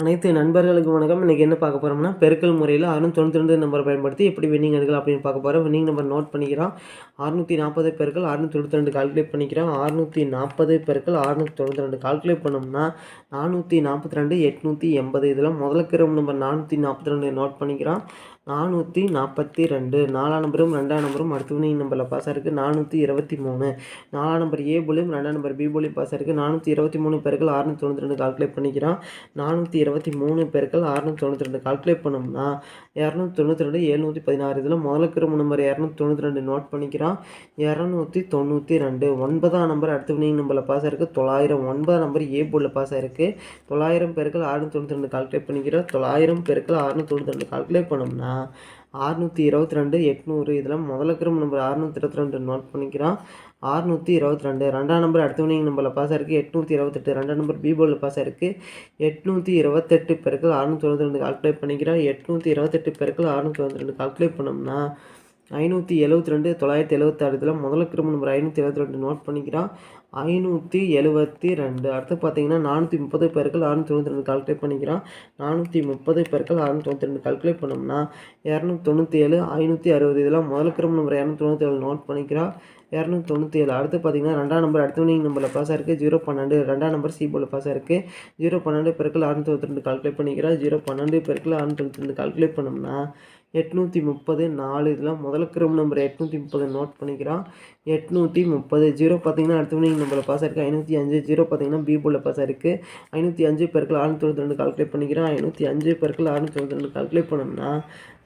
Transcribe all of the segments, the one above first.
அனைத்து நண்பர்களுக்கு வணக்கம். இன்றைக்கி என்ன பார்க்க போகிறோம்னா பெருக்கல் முறையில் அறுநூத்தி தொண்ணூற்றி ரெண்டு நம்பரை பயன்படுத்தி எப்படி வின்னிங் எடுக்கலாம் அப்படின்னு பார்க்க போகிறோம் வின்னிங் நம்பர் நோட் பண்ணிக்கிறோம். அறுநூற்றி நாற்பது பெருக்கள் அறுநூற்றி தொண்ணூற்றி ரெண்டு கால்குலேட் பண்ணிக்கிறோம். அறுநூற்றி நாற்பது பெருக்கள் அறுநூற்றி தொண்ணூற்றி ரெண்டு கால்குலேட் பண்ணோம்னா நானூற்றி நாற்பத்தி ரெண்டு எட்நூற்றி எண்பது. இதில் முதலுக்கிற நம்பர் நானூற்றி நாற்பத்தி ரெண்டு நோட் பண்ணிக்கிறோம். நானூற்றி நாற்பத்தி ரெண்டு. நாலாம் நம்பரும் ரெண்டாம் நம்பரும் அடுத்த நம்பரில் பாஸ் இருக்குது நானூற்றி இருபத்தி மூணு. நாலாம் நம்பர் ஏ போலியும் ரெண்டாம் நம்பர் பி போலியும் பாஸ் இருக்குது நானூற்றி இருபத்தி மூணு பேருக்கள் அறுநூத்தி தொண்ணூற்றி ரெண்டு கால்குலேட் பண்ணிக்கிறான் நானூற்றி இருபத்தி மூணு பேருக்கள் அறுநூத்தி தொண்ணூற்றி ரெண்டு கால்குலேட் பண்ணோம்னா இரநூத்தி தொண்ணூற்றி ரெண்டு எழுநூற்றி பதினாறு இதில் முதலுக்கு நம்பர் இரநூத்தி தொண்ணூற்றி ரெண்டு நோட் பண்ணிக்கிறான் இரநூத்தி தொண்ணூற்றி ரெண்டு. ஒன்பதாம் நம்பர் அடுத்த வினிங் நம்பரில் பாஸ் இருக்குது தொள்ளாயிரம். ஒன்பதாம் நம்பர் ஏ போலில் பாஸ் ஆயிருக்கு தொள்ளாயிரம் பேருக்கள் ஆறுநூற்றி தொண்ணூற்றி ரெண்டு கால்குலேட் பண்ணிக்கிறோம். தொள்ளாயிரம் பேருக்கள் அறுநூத்தி தொண்ணூற்றி ரெண்டு கால்குலேட் பண்ணோம்னா அறுநூற்றி இருபத்தி ரெண்டு எட்நூறு. இதில் முதல்ல கிரம் நம்பர் அறுநூற்றி இருபத்தி ரெண்டு நோட் பண்ணிக்கிறோம். அறுநூற்றி இருபத்தி ரெண்டு. ரெண்டாம் நம்பர் அடுத்த வினிங் நம்பரில் பாஸ் ஆயிருக்கு. எட்நூற்றி இருபத்தெட்டு ரெண்டாம் நம்பர் பி போர்டில் பாஸ் ஆயிருக்கு. எட்நூற்றி இருபத்தெட்டு பெருக்கள் அறுநூற்றி தொண்ணூற்றி ரெண்டு கால்குலேட் பண்ணிக்கிறோம். எட்நூற்றி இருபத்தெட்டு பெருக்கள் அறுநூற்றி தொண்ணூற்றி ரெண்டு கால்குலேட் பண்ணோம்னா ஐநூற்றி எழுபத்தி ரெண்டு தொள்ளாயிரத்தி எழுபத்தாறு. இதில் முதல்ல கிரும நம்பர் ஐநூற்றி எழுபத்தி ரெண்டு நோட் பண்ணிக்கிறான் ஐநூற்றி எழுபத்தி ரெண்டு. அடுத்து பார்த்தீங்கன்னா நானூற்றி முப்பது பேருக்கள் அறுநூற்றி தொண்ணூற்றி ரெண்டு கால்குலேட் பண்ணிக்கிறான் நானூற்றி முப்பது பேருக்கள் அறுநூற்றி தொண்ணூற்றி ரெண்டு கால்குலேட் பண்ணோம்னா இரநூத்தி தொண்ணூற்றி ஏழு ஐநூற்றி அறுபது. இதெல்லாம் முதல் கிரம நம்பர் இரநூத்தி தொண்ணூற்றி ஏழு நோட் பண்ணிக்கிறான் இரநூத்தி தொண்ணூற்றி ஏழு. அடுத்து பார்த்தீங்கன்னா ரெண்டாம் நம்பர் அடுத்த வினிங் நம்பரில் பாஸ் இருக்குது ஜீரோ பன்னெண்டு ரெண்டாம் நம்பர் சி போல் பாஸ் இருக்குது ஜீரோ பன்னெண்டு பேருக்கு அறுநூற்றி தொண்ணூற்றி ரெண்டு கால்குலேட் பண்ணிக்கிறா ஜீரோ பன்னெண்டு பேருக்கு அறுநூற்றி தொண்ணூற்றி ரெண்டு கால்குலேட் பண்ணோம்னா எட்நூற்றி முப்பது நாலு இதெல்லாம் முதல் கிரம் நம்பர் எட்நூற்றி முப்பது நோட் பண்ணிக்கிறான். எட்நூற்றி முப்பது ஜீரோ பார்த்தீங்கன்னா அடுத்த வினிங் நம்பரில் பாஸ் இருக்குது ஐநூற்றி அஞ்சு ஜீரோ பார்த்தீங்கன்னா பி பாஸ் இருக்குது ஐநூற்றி அஞ்சு பெருக்கள் அறுநூத்தி தொண்ணூற்றி ரெண்டு கால்குலேட் பண்ணிக்கிறான். ஐநூற்றி அஞ்சு பெருக்கள் அறுநூத்தி தொண்ணூற்றி ரெண்டு கால்குலேட் பண்ணோம்னா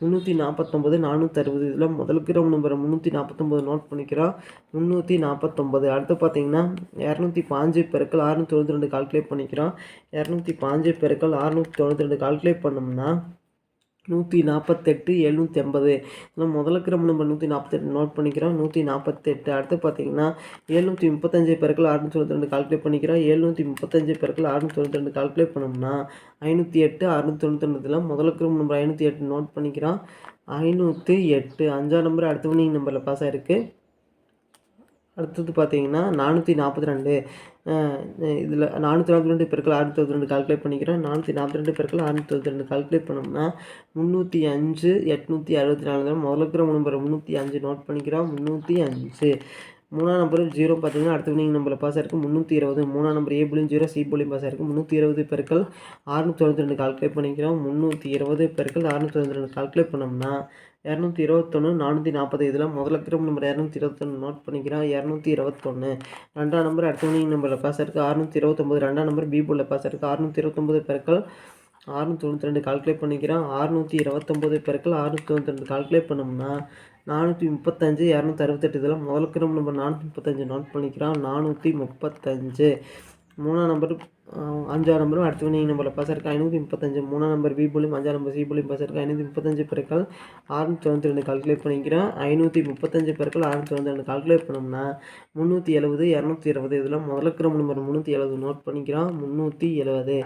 முந்நூற்றி நாற்பத்தொம்பது நானூற்றி அறுபது இதில் முதல் கிரம் நம்பரை முந்நூற்றி நாற்பத்தொம்பது நோட் பண்ணிக்கிறோம் முந்நூற்றி நாற்பத்தொம்பது அடுத்து பார்த்தீங்கன்னா இரநூத்தி பாஞ்சு பெருக்கள் அறுநூற்றி தொண்ணூற்றி ரெண்டு கால்குலேட் பண்ணிக்கிறோம் இரநூத்தி பாஞ்சு பெருக்கள் அறுநூற்றி தொண்ணூற்றி ரெண்டு கால்குலேட் பண்ணோம்னா நூற்றி நாற்பத்தெட்டு எழுநூற்றி ஐம்பது இதில் முதல்ல இருக்கிற நம்பர் நூற்றி நாற்பத்தெட்டு நோட் பண்ணிக்கிறோம். நூற்றி நாற்பத்தெட்டு அடுத்து பார்த்தீங்கன்னா எழுநூற்றி முப்பத்தஞ்சு பேருக்குள்ள அறுநூற்றி தொண்ணூற்றி ரெண்டு கால்குலேட் பண்ணிக்கிறோம். எழுநூற்றி முப்பத்தஞ்சு பேருக்குள்ள அறுநூற்றி தொண்ணூற்றி ரெண்டு கால்குலேட் பண்ணோம்னா ஐநூற்றி எட்டு அறுநூற்றி தொண்ணூற்றி ரெண்டுல முதல்ல இருக்கிற நம்பர் ஐநூற்றி எட்டு நோட் பண்ணிக்கிறோம். ஐநூற்றி எட்டு அஞ்சாம் நம்பர் அடுத்த வினிங் நம்பரில் பாஸ் ஆகிருக்கு அடுத்தது பார்த்தீங்கன்னா நானூற்றி நாற்பத்தி ரெண்டு இதில் நானூற்றி நாற்பத்தி ரெண்டு பெருக்கள் ஆயிரத்தி தொண்ணூற்றி ரெண்டு கால்குலேட் பண்ணிக்கிறேன். நானூற்றி நாற்பத்தி ரெண்டு பெருக்கள் ஆயிரத்தி தொண்ணூற்றி ரெண்டு கால்குலேட் பண்ணோம்னா முந்நூற்றி அஞ்சு எட்நூற்றி அறுபத்தி நாலு தான். முதல்ல இருக்கிற நம்பர் முந்நூற்றி அஞ்சு நோட் பண்ணிக்கிறோம். முந்நூற்றி அஞ்சு. மூணாம் நம்பர் ஜீரோ பார்த்தீங்கன்னா அடுத்த வினிங் நம்பரில் பாஸ் ஆயிருக்கு. முந்நூற்றி இருபது. மூணாம் நம்பர் ஏ புள்ளியும் ஜீரோ சி புள்ளியும் பாஸ் ஆயிருக்கு. முந்நூற்றி இருபது பெருக்கள் அறுநூற்றி தொண்ணூற்றி ரெண்டு கால்குலேட் பண்ணிக்கிறோம். முந்நூற்றி இருபது பெருக்கள் அறுநூற்றி தொண்ணூற்றி ரெண்டு கால்குலேட் பண்ணோம்னா இரநூத்தி இருபத்தொன்று நானூற்றி நாற்பது. இதில் முதல்ல கிரம் நம்பர் இரநூத்தி இருபத்தொன்று நோட் பண்ணிக்கிறோம். இரநூத்தி இருபத்தொன்று ரெண்டாம் நம்பர் அடுத்த வினிங் நம்பரில் பாஸ் இருக்குது அறுநூற்றி இருபத்தொம்பது ரெண்டாம் நம்பர் பி போல் பாஸ் இருக்குது அறுநூற்றி இருபத்தொம்பது பெருக்கள் அறுநூற்றி தொண்ணூற்றி ரெண்டு கால்குலேட் பண்ணிக்கிறோம் அறுநூற்றி இருபத்தொம்போது பெருக்கள் அறுநூற்றி தொண்ணூற்றி ரெண்டு கால்குலேட் பண்ணோம்னா நானூற்றி முப்பத்தஞ்சு இரநூத்தி அறுபத்தெட்டு இதில் முதல் நம்ம நம்பர் நானூற்றி முப்பத்தஞ்சு நோட் பண்ணிக்கிறோம். நானூற்றி முப்பத்தஞ்சு. மூணாம் நம்பர் அஞ்சாம் நம்பரும் அடுத்த வினை நம்பரில் பாஸ் இருக்குது ஐநூற்றி முப்பத்தஞ்சு மூணாம் நம்பர் பி போலியும் அஞ்சாம் நம்பர் சி போலியும் பாஸ் இருக்குது ஐநூற்றி முப்பத்தஞ்சு பெருக்கள் ஆறுநூற்றி தொண்ணூற்றி ரெண்டு கால்குலேட் பண்ணிக்கிறோம். ஐநூற்றி முப்பத்தஞ்சு பெருக்கள் ஆறுநூற்றி தொண்ணூற்றி ரெண்டு கால்குலேட் பண்ணோம்னா முந்நூற்றி எழுபது இரநூத்தி இருபது. இதில் முதல்ல கிரம நம்பர் முந்நூற்றி எழுபது நோட் பண்ணிக்கிறோம். முந்நூற்றி எழுபது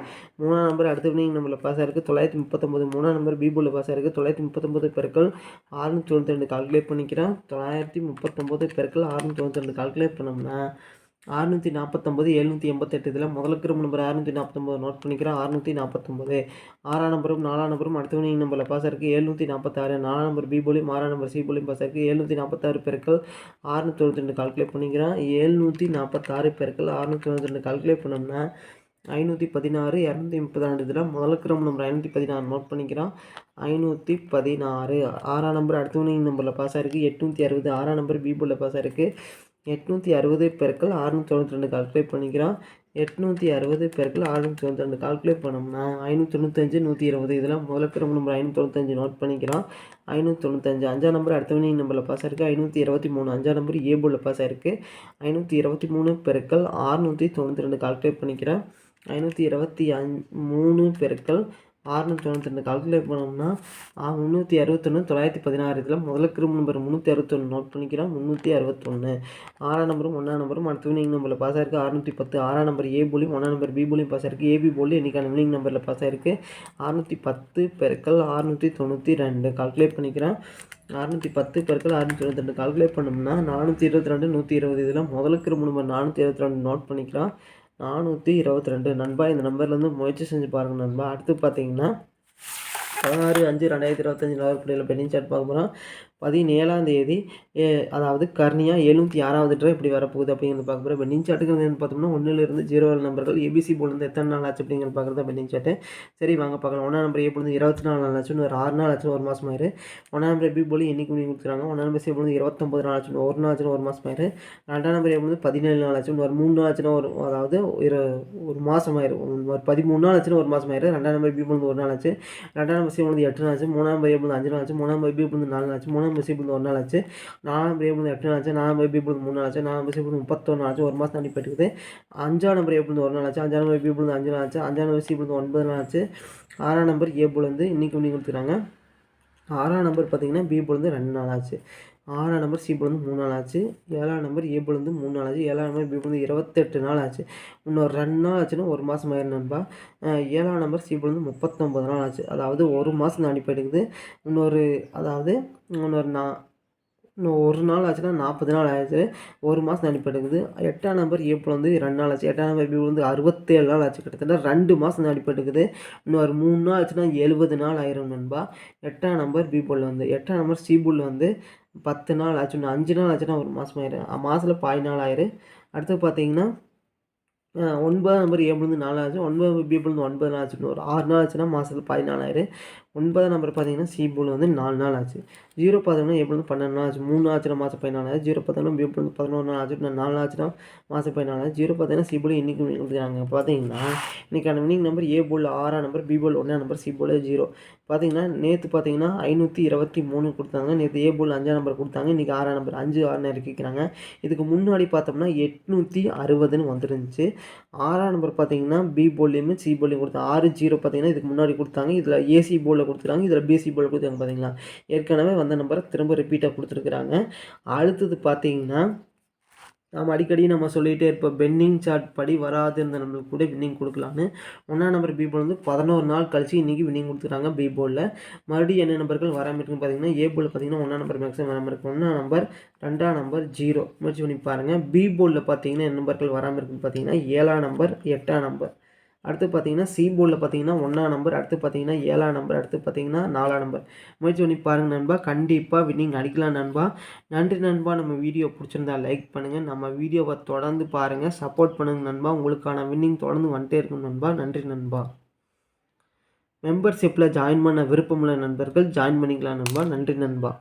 மூணாம் நம்பர் அடுத்த வினை நம்பரில் பாஸ் இருக்குது தொள்ளாயிரத்தி முப்பத்தொம்பது மூணாம் நம்பர் பி போலில் பாஸ் இருக்குது தொள்ளாயிரத்தி முப்பத்தொம்பது பெருக்கள் ஆறுநூற்றி தொண்ணூற்றி ரெண்டு கால்குலேட் பண்ணிக்கிறோம். தொள்ளாயிரத்தி முப்பத்தொம்பது பெருக்கள் ஆறுநூற்றி தொண்ணூற்றி ரெண்டு கால்குலேட் பண்ணோம்னா அறுநூற்றி நாற்பத்தொம்பது எழுநூற்றி எண்பத்தெட்டு. இதில் முதல் கிரும நம்பர் அறுநூற்றி நாற்பத்தொம்பது நோட் பண்ணிக்கிறோம் அறுநூற்றி நாற்பத்தொம்பது ஆறாம் நம்பரும் நாலாம் நம்பரும் அடுத்த வினிங் நம்பரில் பாஸ் இருக்குது எழுநூற்றி நாற்பத்தாறு நாலாம் நம்பர் பி போலியும் ஆறாம் நம்பர் சி போலியும் பாஸ் இருக்குது எழுநூற்றி நாற்பத்தாறு பெருக்கள் அறுநூற்றி தொண்ணூற்றி ரெண்டு கால்குலேட் பண்ணிக்கிறேன். எழுநூற்றி நாற்பத்தாறு பெருக்கள் அறுநூற்றி தொண்ணூற்றி ரெண்டு கால்குலேட் பண்ணோம்னா ஐநூற்றி பதினாறு இரநூத்தி முப்பத்தி ரெண்டு இதில் முதல் கிரம நம்பர் ஐநூற்றி பதினாறு. நோட் பண்ணிக்கிறோம் ஐநூற்றி பதினாறு. ஆறாம் நம்பர் அடுத்த வினிங் நம்பரில் பாஸ் ஆயிருக்கு எட்நூற்றி அறுபது. ஆறாம் நம்பர் பி போலில் பாஸ் ஆயிருக்கு எட்நூற்றி அறுபது பெருக்கள் அறுநூற்றி தொண்ணூற்றி ரெண்டு கால்குலேட் பண்ணிக்கிறோம். எட்நூற்றி அறுபது பெருக்கள் அறுநூற்றி தொண்ணூற்றி ரெண்டு கால்குலேட் பண்ணோம்னா ஐநூற்றி தொண்ணூத்தஞ்சு நூற்றி இருபது இதெல்லாம் முதல்ல இருக்கிற நம்பர் ஐநூற்றி தொண்ணூத்தஞ்சு நோட் பண்ணிக்கிறோம். ஐநூற்றி தொண்ணூத்தஞ்சு அஞ்சாம் நம்பர் அடுத்த வினிங் நம்பரில் பாஸ் ஆயிருக்கு. ஐநூற்றி இருபத்தி மூணு அஞ்சாம் நம்பர் ஏ போர்டில் பாஸ் ஆயிருக்கு. ஐநூற்றி இருபத்தி மூணு பெருக்கள் அறுநூற்றி தொண்ணூற்றி ரெண்டு கால்குலேட் பண்ணிக்கிறேன் ஐநூற்றி இருபத்தி அஞ் மூணு பெருக்கள் ஆறுநூற்றி தொண்ணூற்றி ரெண்டு கால்குலேட் பண்ணோம்னா முந்நூற்றி அறுபத்தொன்று தொள்ளாயிரத்தி பதினாறு இதில் முதல்ல கிரும நம்பர் முந்நூற்றி அறுபத்தொன்று நோட் பண்ணிக்கிறோம் முந்நூற்றி அறுபத்தொன்று ஆறாம் நம்பரும் ஒன்றாம் நம்பரும் அடுத்த வினிங் நம்பரில் பாஸ் ஆயிருக்கு அறுநூற்றி பத்து. ஆறாம் நம்பர் ஏ போலியும் ஒன்றாம் நம்பர் பி போலியும் பாஸ் ஆயிருக்கு. ஏபி போலி இன்றைக்கான வினிங் நம்பரில் பாஸ் ஆயிருக்கு. அறுநூற்றி பத்து பெருக்கள் அறுநூற்றி தொண்ணூற்றி ரெண்டு கால்குலேட் பண்ணிக்கிறேன். அறுநூற்றி பத்து பெருக்கள் அறுநூற்றி தொண்ணூற்றி ரெண்டு கால்குலேட் பண்ணோம்னா நானூற்றி இருபத்தி ரெண்டு நூற்றி இருபது இதில் முதலுக்கு கிரும நம்பர் நானூற்றி இருபத்தி ரெண்டு நோட் பண்ணிக்கிறோம். நானூற்றி இருபத்தி ரெண்டு. நண்பா இந்த நம்பர்லேருந்து முயற்சி செஞ்சு பாருங்கள் நண்பா. அடுத்து பார்த்தீங்கன்னா பதினாறு அஞ்சு ரெண்டாயிரத்தி இருபத்தஞ்சி நகர்படியில் பெண்டிங் சார்ட் பார்க்க போகிறோம் பதினேழாம் தேதி ஏ அதாவது கர்னியா எழுநூற்றி ஆறாவது ட்ரை இப்படி வரப்போகுது அப்படிங்கிறது பார்க்க போகிறோம் பெண்டிங் சார்ட்டுக்கு வந்து பார்த்தோம்னா ஒன்றிலிருந்து ஜீரோ நம்பர்கள் ஏபிசி போலேருந்து எத்தனை நாள் ஆச்சு அப்படிங்கிறது பார்க்குறது பெண்ணின் சாட்டு சரி வாங்க பார்க்கலாம். ஒன்றாம் நம்பர் ஏ போலேருந்து இருபத்தி நாலு நாள் ஆச்சு ஒரு ஆறு நாள் ஆச்சு ஒரு மாதம் ஆயிரு ஒன்றாம் நம்பர் பி போல என்னைக்கு முடிவு கொடுத்துருக்காங்க ஒன்றாம் நம்பர் சி போலேருந்து இருபத்தொம்பது நாள் ஆச்சு ஒரு நாள் ஆச்சுன்னு ஒரு மாதம் ஆயிரு ரெண்டாம் நம்பர் ஏ போலேருந்து பதினேழு நாள் ஆச்சு ஒரு மூணு நாள் ஆச்சுன்னா ஒரு அதாவது ஒரு ஒரு மாதம் ஆயிரும் ஒரு பதிமூணு நாள் ஆச்சுன்னா ஒரு மாதம் ஆயிரு ரெண்டாம் நம்பர் பி போலேருந்து ஒரு நாள் ஆச்சு. ரெண்டாம் நம்பர் சி வந்து எட்டு நாள் ஆச்சு மூணாம் நம்பர் அஞ்சு நாள் ஆச்சு மூணாம் நம்பர் வந்து நாலு நாள் ஆச்சு மூணாம் நம்பர் சி ஒரு நாள் ஆச்சு நாலாம் பி எட்டு நாள் ஆச்சு நாலாம் பி போலேருந்து மூணு நாள் ஆச்சு நாலாம் சி போலேருந்து முப்பத்தொன்று நாள் ஆச்சு ஒரு மாதம் தண்ணி போயிட்டுருக்குது அஞ்சாம் நம்பர் ஏ வந்து ஒரு நாள் ஆச்சு அஞ்சாம் நம்பர் பி அஞ்சு நாள் ஆச்சு அஞ்சாம் நம்பர் சி போலேருந்து ஒன்பது நாள் ஆச்சு ஆறாம் நம்பர் ஏபிள் வந்து இன்றைக்கி வந்து கொடுத்துருக்காங்க ஆறாம் நம்பர் பார்த்திங்கன்னா பி பொழுது ரெண்டு நாள் ஆச்சு. ஆறாம் நம்பர் சி பொழுது மூணு நாள் ஆச்சு. ஏழாம் நம்பர் ஏ பொழுது மூணு நாள் ஆச்சு. ஏழாம் நம்பர் பி பொழுது இருபத்தெட்டு நாள் ஆச்சு. இன்னொரு ரெண்டு நாள் ஆச்சுன்னா ஒரு மாதம் ஆயிரம் நண்பா. ஏழாம் நம்பர் சி பொழுது முப்பத்தொம்பது நாள் ஆச்சு. அதாவது ஒரு மாதம் தாண்டி போயிருக்குது இன்னொரு அதாவது இன்னொரு நான் இன்னும் ஒரு நாள் ஆச்சுன்னா நாற்பது நாள் ஆயிடுச்சு. ஒரு மாதம் அடிப்பட்டுக்குது எட்டாம் நம்பர் ஏப்ரல் வந்து ரெண்டு நாள் ஆச்சு. எட்டாம் நம்பர் ஏப்ரல் வந்து அறுபத்தேழு நாள் ஆச்சு. கிட்டத்தட்ட ரெண்டு மாதம் அடிப்பட்டுக்குது இன்னும் ஒரு மூணு நாள் ஆச்சுன்னா எழுபது நாள் ஆயிரும் நண்பா. எட்டாம் நம்பர் பீபோல் வந்து எட்டாம் நம்பர் சிபுல் வந்து பத்து நாள் ஆச்சு. இன்னும் அஞ்சு நாள் ஆச்சுன்னா ஒரு மாதம் ஆயிரும். மாதத்தில் பாய் நாள் ஆயிரு. அடுத்து பார்த்தீங்கன்னா ஒன்பதாம் நம்பர் ஏபிள்ந்து நாலு ஆச்சு. ஒன்பது பிபிள்ந்து ஒன்பது நாள் ஆச்சுன்னு ஒரு ஆறு நாள் ஆச்சுன்னா மாதத்தில் பதினாலாயிரம் ஒன்பதாம் நம்பர் பார்த்தீங்கன்னா சி போல் வந்து நாலு நாள் ஆச்சு. ஜீரோ பார்த்தோம்னா எப்படி வந்து பன்னெண்டு நாள் ஆச்சு? மூணு நாள் மாதம் பதினாலு ஆச்சு. ஜீரோ பார்த்தோம்னா எப்படி வந்து பதினொன்று நாள் ஆச்சு? நாலு நாள் மாதம் பதினாலு ஆச்சு. ஜீரோ பார்த்தீங்கன்னா சி போல் இன்றைக்கி கொடுத்துருக்காங்க பார்த்தீங்கன்னா இன்றைக்கான வினிங் நம்பர் ஏ போல் ஆறாம் நம்பர் பி போல் ஒன்றாம் நம்பர் சி போல் ஜீரோ பார்த்தீங்கன்னா நேற்று பார்த்தீங்கன்னா ஐநூற்றி இருபத்தி மூணு கொடுத்தாங்க. நேற்று ஏ போல் அஞ்சாம் நம்பர் கொடுத்தாங்க. இன்றைக்கி ஆறாம் நம்பர் அஞ்சு ஆறு இறக்கிக்கிறாங்க இதுக்கு முன்னாடி பார்த்தோம்னா எட்நூற்றி அறுபதுன்னு வந்துருந்துச்சு. ஆறாம் நம்பர் பார்த்தீங்கன்னா பி போல்லையுமே சி போல்லையும் கொடுத்தாங்க ஆறு ஜீரோ பார்த்தீங்கன்னா இதுக்கு முன்னாடி கொடுத்தாங்க. இதில் ஏசி போலில் கொடுத்துருக்காங்க. இதில் பிஎஸ்சி போல் கொடுத்துருக்காங்க பார்த்தீங்களா ஏற்கனவே வந்த நம்பரை திரும்ப ரிப்பீட்டாக கொடுத்துருக்குறாங்க. அடுத்தது பார்த்தீங்கன்னா நாம் அடிக்கடி நம்ம சொல்லிகிட்டே இருப்போம் பென்னிங் சார்ட் படி வராது இருந்த நம்மளுக்கு கூட வின்னிங் கொடுக்கலான்னு ஒன்றாம் நம்பர் பி போல் வந்து பதினோரு நாள் கழிச்சு இன்றைக்கி வின்னிங் கொடுத்துருக்காங்க பி போலில் மறுபடியும் என்ன நம்பர்கள் வராமல் இருக்குன்னு பார்த்தீங்கன்னா ஏ போல் பார்த்தீங்கன்னா ஒன்றாம் நம்பர் மேக்ஸிமம் வராமல் இருக்குது ஒன்றாம் நம்பர் ரெண்டாம் நம்பர் ஜீரோ முயற்சி பண்ணி பாருங்கள் பி போலில் பார்த்தீங்கன்னா என்ன நம்பர்கள் வராமல் இருக்குன்னு பார்த்தீங்கன்னா ஏழாம் நம்பர் எட்டாம் நம்பர். அடுத்து பார்த்தீங்கன்னா சி போர்டில் பார்த்தீங்கன்னா ஒன்றாம் நம்பர் அடுத்து பார்த்தீங்கன்னா ஏழாம் நம்பர் அடுத்து பார்த்தீங்கன்னா நாலாம் நம்பர் முயற்சி பண்ணி பாருங்கள் நண்பா. கண்டிப்பாக வின்னிங் அடிக்கலாம் நண்பா. நன்றி நண்பா. நம்ம வீடியோ பிடிச்சிருந்தா லைக் பண்ணுங்கள் நம்ம வீடியோவை தொடர்ந்து பாருங்கள் சப்போர்ட் பண்ணுங்கள் நண்பா. உங்களுக்கான வின்னிங் தொடர்ந்து வந்துட்டே இருக்கும் நண்பா. நன்றி நண்பா. மெம்பர்ஷிப்பில் ஜாயின் பண்ண விருப்பமுள்ள நண்பர்கள் ஜாயின் பண்ணிக்கலாம் நண்பா. நன்றி நண்பா.